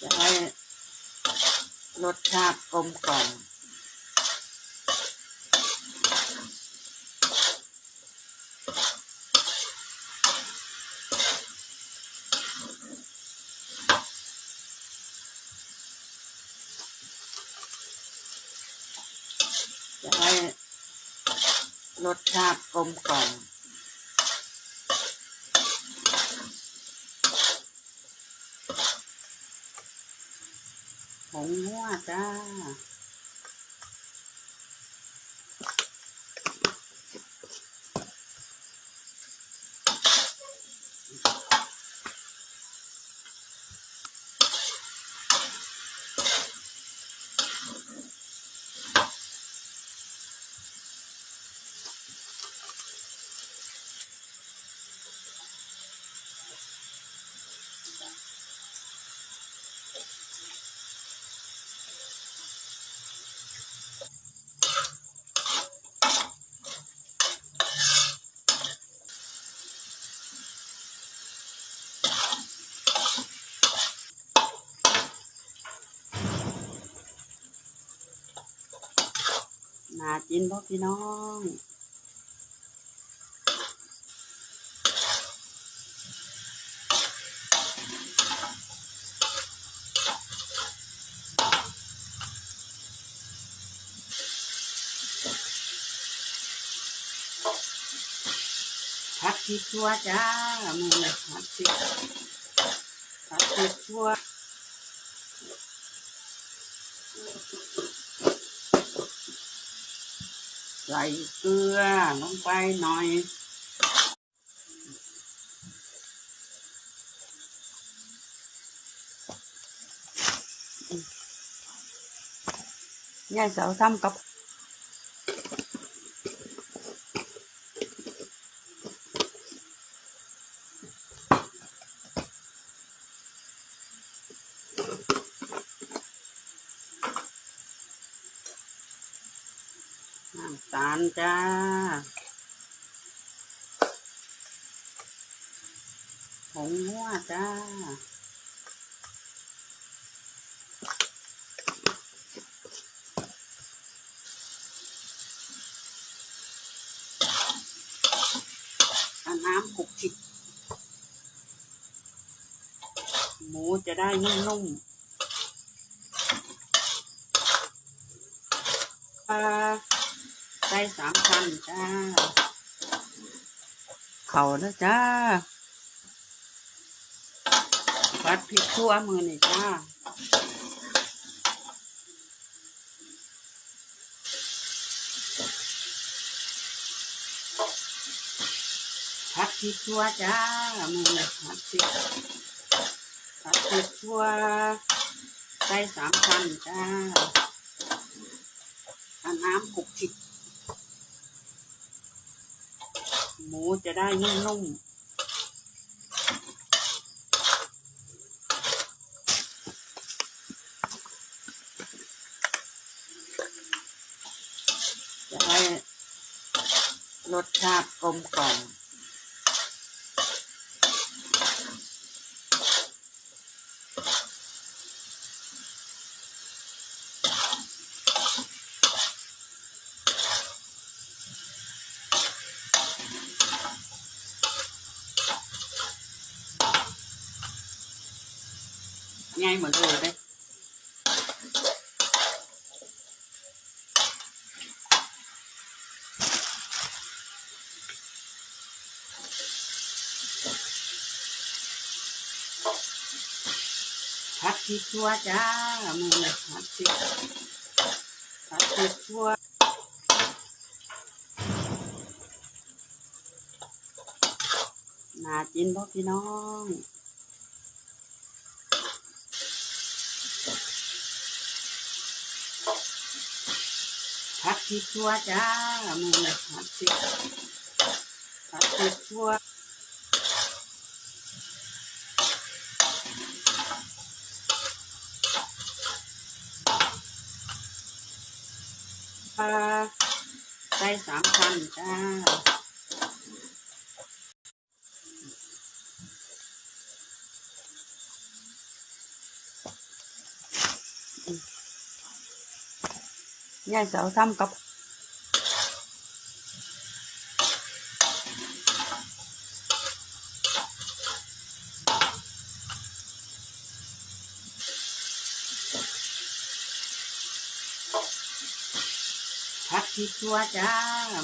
จะให้รสชาติกลมกล่อมจะให้รสชาติกลมกล่อม ผงนัวจ้า นาจินพ่อพี่น้องผัดพริกชัวจ้ามือผัดพริกผัดพริกชัว ใส่เกลือลงไปหน่อยยายเสาทำกับำตาลจ้าผงนัวจ้าน้ำคลุกคลิกหมูจะได้นุ่มๆปลา ใส่สามพันจ้า เขาแล้วจ้าพัดพริกทั่วมือนี่จ้าพัดพริกทั่วจ้ามือนี่พัดพริกพัดพริกทั่วใส่สามพันจ้าเอาน้ำคลุกคลิก หมูจะได้นุ่มจะได้รสชาติกลมกล่อม ง่ายเหมือนเลยเลยพัดพริกชัวจ้ามือพัดพ ริกพัดพริกชัวน่ากินพ่อพี่น้องผัดพริกชัวจ้ามือผัดพริกผัดพริกชัวปลาใส่สามคนจ้ายายเสาทำจ้า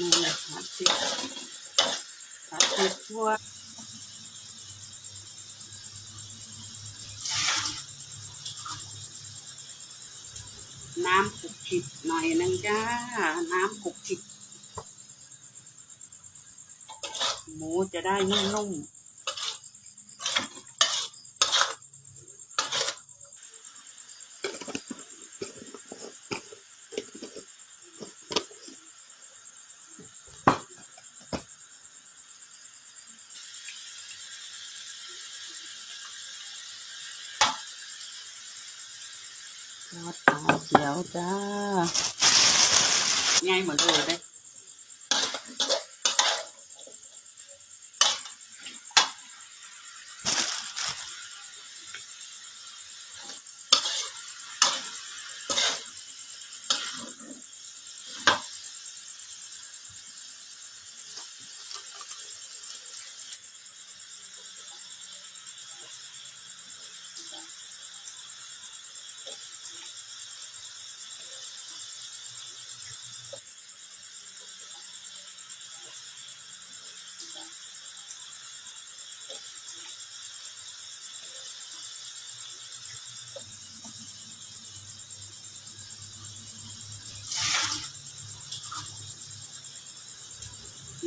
มือเลยผัดพริกผัดพริกทั่วน้ำ ขิดหน่อยนึงจ้า น้ำขุกขิด หมูจะได้นุ่มๆ เขียวจ้า ง่ายเหมือนเลยเลย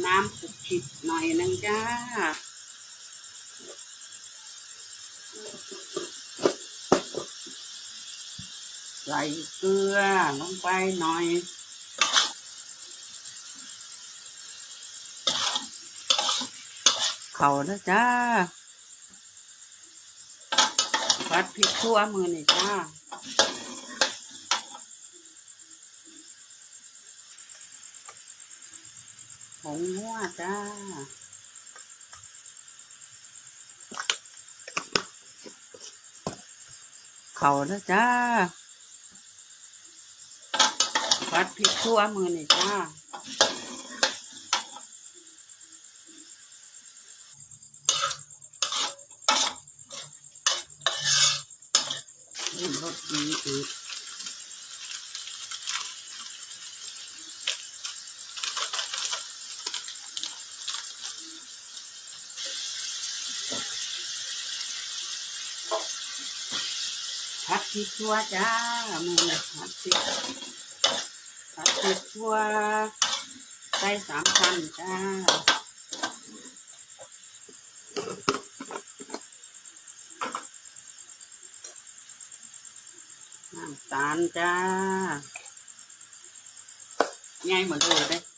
น้ำขุกขิดหน่อยนึงจ้า ใส่เกลือลงไปหน่อยเขานะจ้าพัดพริกทั่วมือนี่จ้า ผงนัวจ้าเขานะจ้าพัดพริกทั่วมือนี่จ้านี่รสดีอีก ริกทั่วจ้ามือผัดพริกผัดพริกทั่วใส่สามพันจ้าน้ำตาลจ้าง่ายเหมือนเลยเลย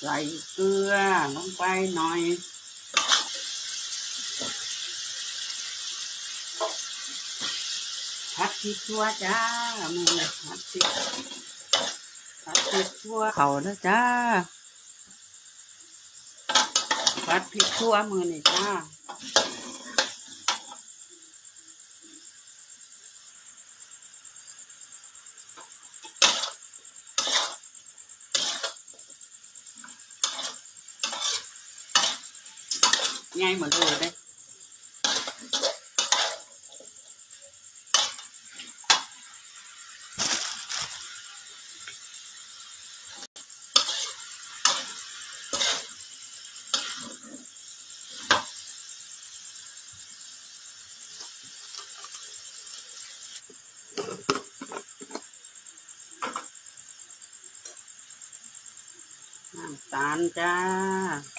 ใส่เกลือลงไปหน่อย ผัดพริกทั่วจ้ามือเลยผัดพริกผัดพริกทั่วเขานะจ้าผัดพริกทั่วมือนี่จ้า ngay mà lừa đây. Tan cha.